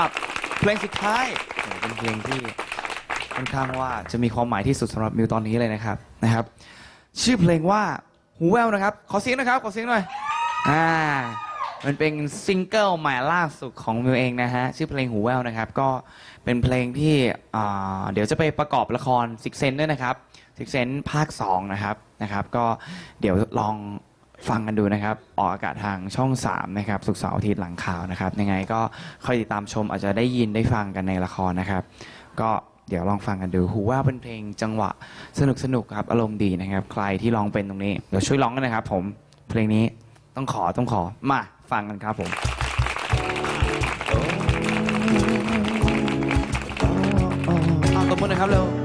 หรับเพลงสุดท้ายเป็นเพลงที่ค่อนข้างว่าจะมีความหมายที่สุดสำหรับมิวตอนนี้เลยนะครับนะครับ ชื่อเพลงว่าหูแววนะครับ ขอเสียงนะครับขอเสียงหน่อยอ่ามันเป็นซิงเกิลใหม่ล่าสุดของมิวเองนะฮะชื่อเพลงหูแววนะครับ ก็เป็นเพลงที่เดี๋ยวจะไปประกอบละครซิกเซนด้วยนะครับซิกเซนภาค2นะครับนะครับ ก็เดี๋ยวลอง ฟังกันดูนะครับ ออกอากาศทางช่อง 3 นะครับสุกร์เสาร์อาทิตย์หลังข่าวนะครับ ยังไงก็คอยติดตามชมอาจจะได้ยินได้ฟังกันในละครนะครับ ก็เดี๋ยวลองฟังกันดูหูว่าเป็นเพลงจังหวะสนุกสนุกครับอารมณ์ดีนะครับ ใครที่ร้องเป็นตรงนี้เดี๋ยวช่วยร้องกันนะครับ ผมเพลงนี้ต้องขอต้องขอมาฟังกันครับผมเอาตบมือหน่อยครับเร็ว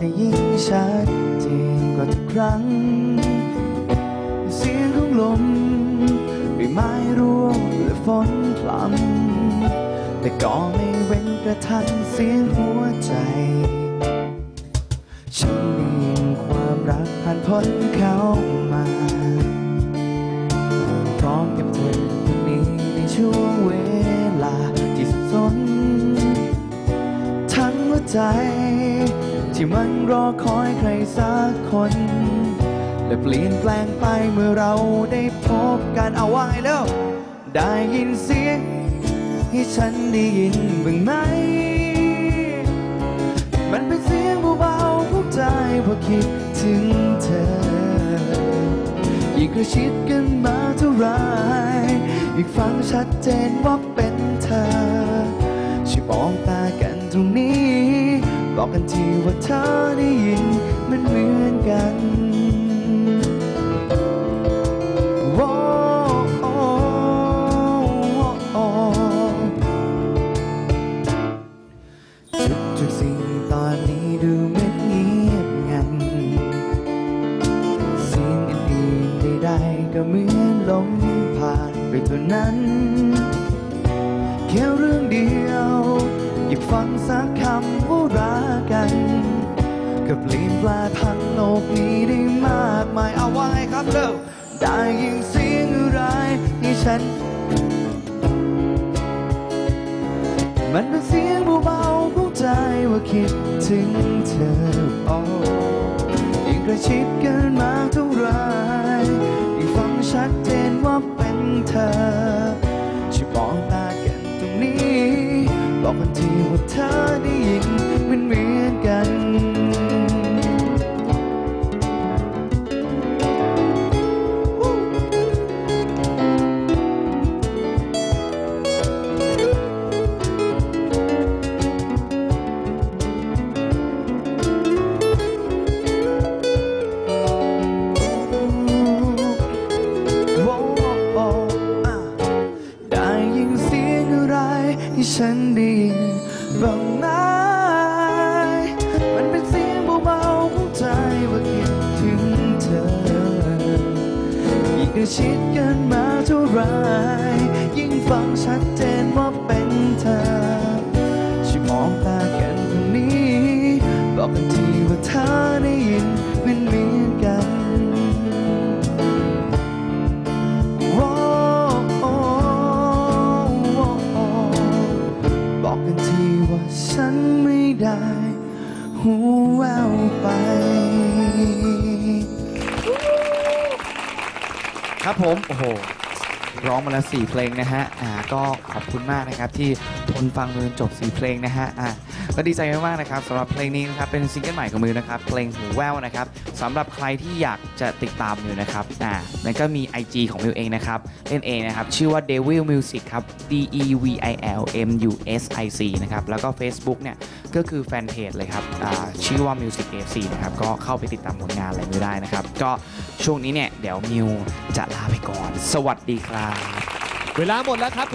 องลอยจะยิ่งชัดเจนกว่าทุกครั้ง เสียงของลมใบไม้ร่วงและฝนพรำแต่ก็ไม่เว้นกระทันเสียงหัวใจ ฉันได้ยินความรักผ่านพ้นเขามาพร้อมกับเธอคนนี้ในช่วงเวลาที่สับสนทั้งหัวใจ ที่มันรอคอยใครสักคน และเปลี่ยนแปลงไปเมื่อเราได้พบกันเอาว่าไงแล้ว ได้ยินเสียงที่ฉันได้ยินบ้างไหม มันเป็นเสียงเบาๆผู้ใจพอคิดถึงเธอ ยิ่งกระชิดกันมาเท่าไรยิ่งฟังชัดเจนว่าเป็นเธอ บอกกันทีว่าเธอได้ยินมันเหมือนกันโอ้โอ้โอ้ทุกทุกๆสิ่งตอนนี้ดูเหมือนเงียบงันสิ่งอื่นๆใดๆก็เหมือนลมผ่านไปเท่านั้น แค่เรื่องเดียวอยากฟังสักคำว่า กกันก็เปลี่ยนแปลพันโลกนี้ได้มากมายเอาว่าไงครับเร็วได้ยินเสียงอะไรที่ฉัน มันเป็นเสียงเบาๆของใจว่าคิดถึงเธอโอ้ยิ่งใกล้ชิดกันมากเท่าไรยิ่งฟังชัดเจนว่าเป็นเธอช่วยมองตากันตรงนี้บอกกันทีว่าเธอได้ยินมัน ฉันได้ยินบ้างไหมมันเป็นเสียงเบาๆของใจว่าคิดถึงเธอ ยิ่งกล้ชิดกันมาเท่าไร ยิ่งฟังชัดเจนว่าเป็นเธอช่วยมองตากันตรงนี้ บอกกันทีว่าเธอ ได้หูแววไป ครับผม โอ้โห ร้องมาแล้ว 4 เพลงนะฮะ อ่า ก็ขอบคุณมากนะครับที่ทนฟังจนจบ 4 เพลงนะฮะ อ่า ก็ดีใจมากๆนะครับสำหรับเพลงนี้นะครับเป็นซิงเกิลใหม่ของมิวนะครับเพลงหูแววนะครับสำหรับใครที่อยากจะติดตามมิวนะครับอ่าแล้วก็มี IG ของมิวเองนะครับเล่นเองนะครับชื่อว่า Devil Music ครับ D E V I L M U S I C นะครับแล้วก็ Facebook เนี่ยก็คือแฟนเพจเลยครับอ่าชื่อว่า Music FC นะครับก็เข้าไปติดตามผลงานอะไรมิวได้นะครับก็ช่วงนี้เนี่ยเดี๋ยวมิวจะลาไปก่อน สวัสดีครับ เวลาหมดแล้วครับ